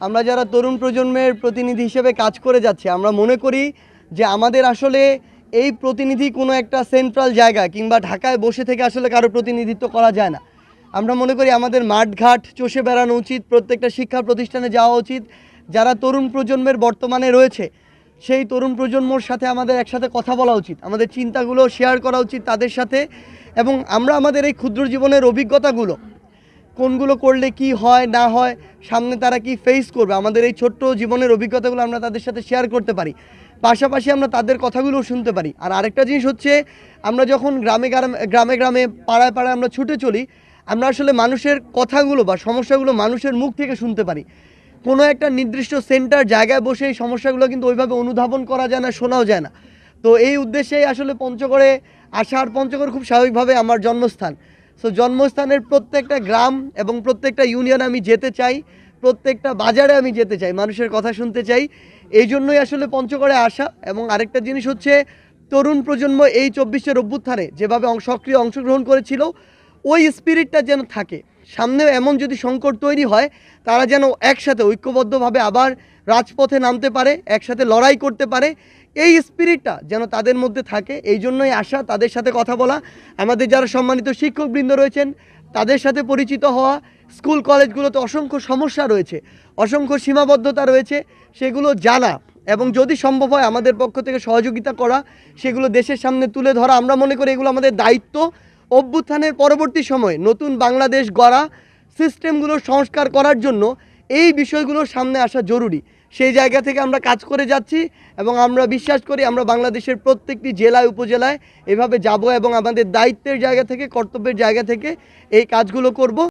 আমরা যারা তরুণ প্রজন্মের প্রতিনিধি হিসেবে কাজ করে যাচ্ছি, আমরা মনে করি যে আমাদের আসলে এই প্রতিনিধি কোনো একটা সেন্ট্রাল জায়গা কিংবা ঢাকায় বসে থেকে আসলে কারও প্রতিনিধিত্ব করা যায় না। আমরা মনে করি আমাদের মাঠঘাট, চষে বেড়ানো উচিত, প্রত্যেকটা শিক্ষা প্রতিষ্ঠানে যাওয়া উচিত। যারা তরুণ প্রজন্মের বর্তমানে রয়েছে, সেই তরুণ প্রজন্মর সাথে আমাদের একসাথে কথা বলা উচিত, আমাদের চিন্তাগুলো শেয়ার করা উচিত তাদের সাথে। এবং আমরা আমাদের এই ক্ষুদ্র জীবনের অভিজ্ঞতাগুলো কোনগুলো করলে কি হয়, না হয়, সামনে তারা কি ফেস করবে? আমাদের এই ছোট্ট জীবনের অভিজ্ঞতাগুলো আমরা তাদের সাথে শেয়ার করতে পারি। পাশাপাশি আমরা তাদের কথাগুলোও শুনতে পারি। আর আরেকটা জিনিস হচ্ছে, আমরা যখন গ্রামে গ্রামে গ্রামে গ্রামে, পাড়ায় পাড়ায় আমরা ছুটে চলি, আমরা আসলে মানুষের কথাগুলো বা সমস্যাগুলো মানুষের মুখ থেকে শুনতে পারি। কোনো একটা নির্দিষ্ট সেন্টার জায়গায় বসে এই সমস্যাগুলো কিন্তু ওইভাবে অনুধাবন করা যায় না, শোনাও যায় না। তো এই উদ্দেশ্যেই আসলে পঞ্চগড়ে আসা আর পঞ্চগড় খুব স্বাভাবিকভাবে আমার জন্মস্থান। সো জন্মস্থানের প্রত্যেকটা গ্রাম এবং প্রত্যেকটা ইউনিয়ন আমি যেতে চাই, প্রত্যেকটা বাজারে আমি যেতে চাই, মানুষের কথা শুনতে চাই। এই জন্যই আসলে পঞ্চগড়ে আসা এবং আরেকটা জিনিস হচ্ছে, তরুণ প্রজন্ম এই চব্বিশের অভ্যুত্থানে যেভাবে সক্রিয় অংশগ্রহণ করেছিল, ওই স্পিরিটটা যেন থাকে। সামনেও এমন যদি সংকট তৈরি হয়, তারা যেন একসাথে ঐক্যবদ্ধভাবে আবার রাজপথে নামতে পারে, একসাথে লড়াই করতে পারে। এই স্পিরিটটা যেন তাদের মধ্যে থাকে, এই জন্যই আসা তাদের সাথে কথা বলা। আমাদের যারা সম্মানিত শিক্ষকবৃন্দ রয়েছেন, তাদের সাথে পরিচিত হওয়া। স্কুল, কলেজগুলোতে অসংখ্য সমস্যা রয়েছে, অসংখ্য সীমাবদ্ধতা রয়েছে, সেগুলো জানা। এবং যদি সম্ভব হয় আমাদের পক্ষ থেকে সহযোগিতা করা, সেগুলো দেশের সামনে তুলে ধরা। আমরা মনে করি এগুলো আমাদের দায়িত্ব। অভ্যুত্থানের পরবর্তী সময়ে নতুন বাংলাদেশ গড়া সিস্টেমগুলো সংস্কার করার জন্য এই বিষয়গুলো সামনে আসা জরুরি। সেই জায়গা থেকে আমরা কাজ করে যাচ্ছি এবং আমরা বিশ্বাস করি আমরা বাংলাদেশের প্রত্যেকটি জেলায়, উপজেলায় এভাবে যাব এবং আমাদের দায়িত্বের জায়গা থেকে, কর্তব্যের জায়গা থেকে এই কাজগুলো করব।